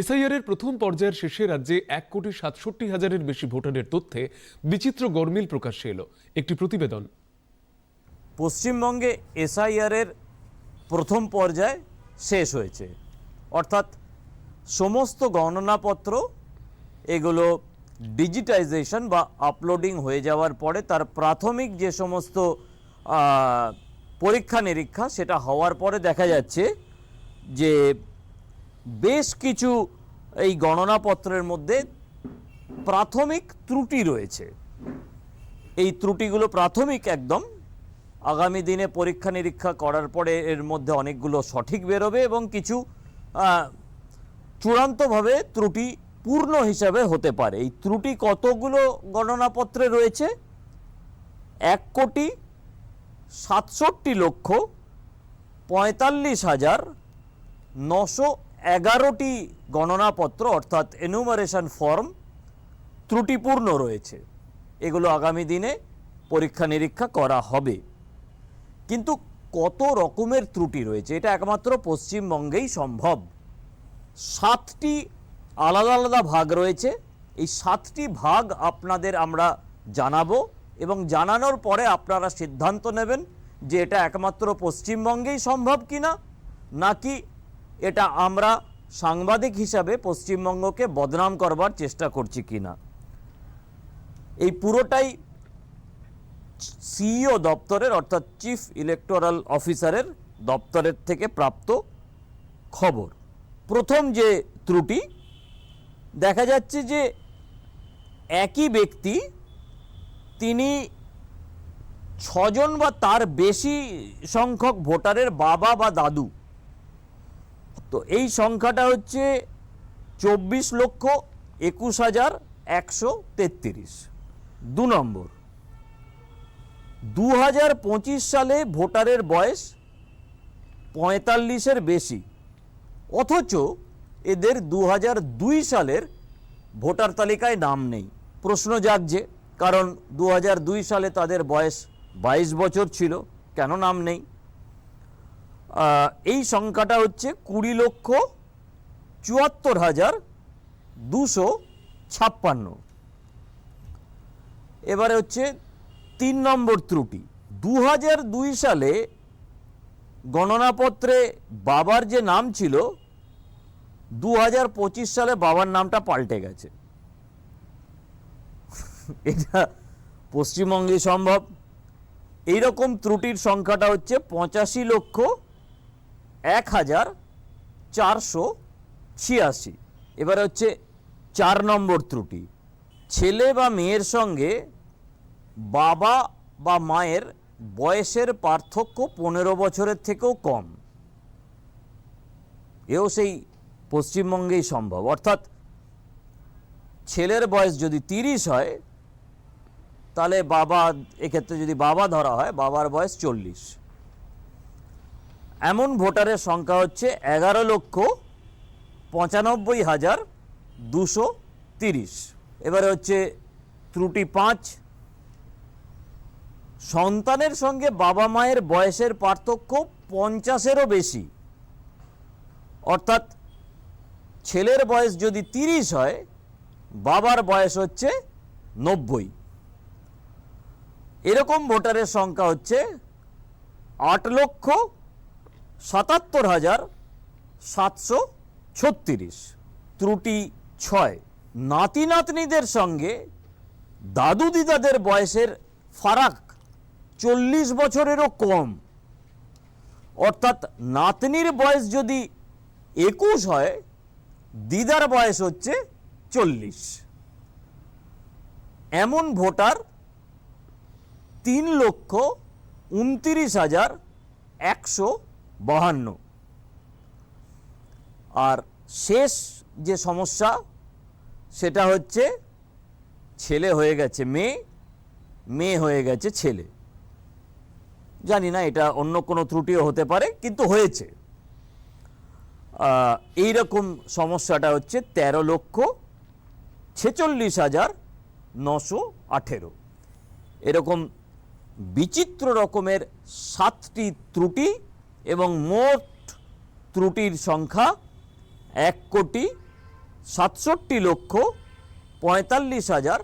SIR এর প্রথম পর্যায়ের শেষে রাজ্যে এক কোটি সাতষট্টি হাজারের বেশি ভোটারের তথ্যে বিচিত্র গরমিল প্রকাশ্যে এলো। একটি প্রতিবেদন। পশ্চিমবঙ্গে এসআইআরের প্রথম পর্যায় শেষ হয়েছে। অর্থাৎ সমস্ত গণনাপত্র, এগুলো ডিজিটাইজেশন বা আপলোডিং হয়ে যাওয়ার পরে তার প্রাথমিক যে সমস্ত পরীক্ষা নিরীক্ষা সেটা হওয়ার পরে দেখা যাচ্ছে যে বেশ কিছু এই গণনাপত্রের মধ্যে প্রাথমিক ত্রুটি রয়েছে। এই ত্রুটিগুলো প্রাথমিক একদম। আগামী দিনে পরীক্ষা নিরীক্ষা করার পরে এর মধ্যে অনেকগুলো সঠিক বেরোবে এবং কিছু চূড়ান্তভাবে ত্রুটি পূর্ণ হিসাবে হতে পারে। এই ত্রুটি কতগুলো গণনাপত্রে রয়েছে? এক কোটি সাতষট্টি লক্ষ পঁয়তাল্লিশ হাজার নশো এগারোটি গণনাপত্র, অর্থাৎ এনুমারেশন ফর্ম ত্রুটিপূর্ণ রয়েছে। এগুলো আগামী দিনে পরীক্ষা নিরীক্ষা করা হবে। কিন্তু কত রকমের ত্রুটি রয়েছে, এটা একমাত্র পশ্চিমবঙ্গেই সম্ভব। সাতটি আলাদা আলাদা ভাগ রয়েছে। এই সাতটি ভাগ আপনাদের আমরা জানাব এবং জানানোর পরে আপনারা সিদ্ধান্ত নেবেন যে এটা একমাত্র পশ্চিমবঙ্গেই সম্ভব কিনা, নাকি এটা আমরা সাংবাদিক হিসাবে পশ্চিমবঙ্গকে বদনাম করবার চেষ্টা করছি কিনা? এই পুরোটাই সিইও দপ্তরের অর্থাৎ চিফ ইলেকটোরাল অফিসারের দপ্তরের থেকে প্রাপ্ত খবর। প্রথম যে ত্রুটি, দেখা যাচ্ছে যে একই ব্যক্তি তিনি ছজন বা তার বেশি সংখ্যক ভোটারের বাবা বা দাদু তো এই সংখ্যাটা হচ্ছে চব্বিশ লক্ষ একুশ হাজার একশো তেত্রিশ। দু নম্বর। দু হাজার পঁচিশ সালে ভোটারের বয়স পঁয়তাল্লিশের বেশি, অথচ এদের দু হাজার দুই সালের ভোটার তালিকায় নাম নেই। প্রশ্ন জাগছে, কারণ দু হাজার দুই সালে তাদের বয়স বাইশ বছর ছিল, কেন নাম নেই? এই সংখ্যাটা হচ্ছে কুড়ি লক্ষ চুয়াত্তর হাজার দুশো ছাপ্পান্ন। এবারে হচ্ছে তিন নম্বর ত্রুটি। দু হাজার দুই সালে গণনাপত্রে বাবার যে নাম ছিল দু হাজার পঁচিশ সালে বাবার নামটা পাল্টে গেছে। এটা পশ্চিমবঙ্গে সম্ভব। এইরকম ত্রুটির সংখ্যাটা হচ্ছে পঁচাশি লক্ষ এক হাজার চারশো ছিয়াশি। এবারে হচ্ছে চার নম্বর ত্রুটি। ছেলে বা মেয়ের সঙ্গে বাবা বা মায়ের বয়সের পার্থক্য পনেরো বছরের থেকেও কম। এও সেই পশ্চিমবঙ্গেই সম্ভব। অর্থাৎ ছেলের বয়স যদি তিরিশ হয়, তাহলে বাবা, এক্ষেত্রে যদি বাবা ধরা হয়, বাবার বয়স চল্লিশ। এমন ভোটারের সংখ্যা হচ্ছে এগারো লক্ষ পঁচানব্বই হাজার দুশো তিরিশ। এবারে হচ্ছে ত্রুটি পাঁচ। সন্তানের সঙ্গে বাবা মায়ের বয়সের পার্থক্য পঞ্চাশেরও বেশি। অর্থাৎ ছেলের বয়স যদি তিরিশ হয়, বাবার বয়স হচ্ছে নব্বই। এরকম ভোটারের সংখ্যা হচ্ছে আট লক্ষ সাতাত্তর হাজার সাতশো ছত্রিশ। ত্রুটি ছয়। নাতি নাতনিদের সঙ্গে দাদু দিদাদের বয়সের ফারাক চল্লিশ বছরেরও কম। অর্থাৎ নাতনির বয়স যদি একুশ হয়, দিদার বয়স হচ্ছে চল্লিশ। এমন ভোটার তিন লক্ষ উনত্রিশ হাজার একশো বাহান্ন। আর শেষ যে সমস্যা সেটা হচ্ছে ছেলে হয়ে গেছে মেয়ে মেয়ে হয়ে গেছে ছেলে। জানি না এটা অন্য কোনো ত্রুটিও হতে পারে কিন্তু হয়েছে। আহ, এইরকম সমস্যাটা হচ্ছে তেরো লক্ষ ছেচল্লিশ হাজার নশো আঠেরো। এরকম বিচিত্র রকমের সাতটি ত্রুটি এবং মোট ত্রুটির সংখ্যা এক কোটি সাতষট্টি লক্ষ পঁয়তাল্লিশ হাজার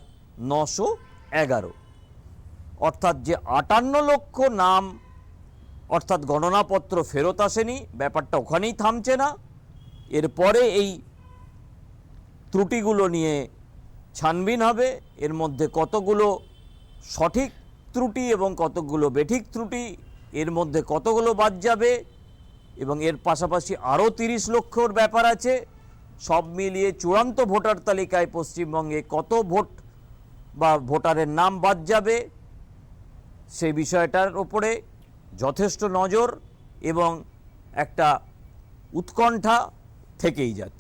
নশো এগারো। অর্থাৎ যে আটান্ন লক্ষ নাম, অর্থাৎ গণনাপত্র ফেরত আসেনি, ব্যাপারটা ওখানেই থামছে না। এরপরে এই ত্রুটিগুলো নিয়ে ছানবিন হবে। এর মধ্যে কতগুলো সঠিক ত্রুটি এবং কতগুলো বেঠিক ত্রুটি এর মধ্যে কতগুলো বাদ যাবে? এবং এর পাশাপাশি আরও তিরিশ লক্ষর ব্যাপার আছে। সব মিলিয়ে চূড়ান্ত ভোটার তালিকায় পশ্চিমবঙ্গে কত ভোট বা ভোটারের নাম বাদ যাবে? সেই বিষয়টার ওপরে যথেষ্ট নজর এবং একটা উৎকণ্ঠা থেকেই যাচ্ছে।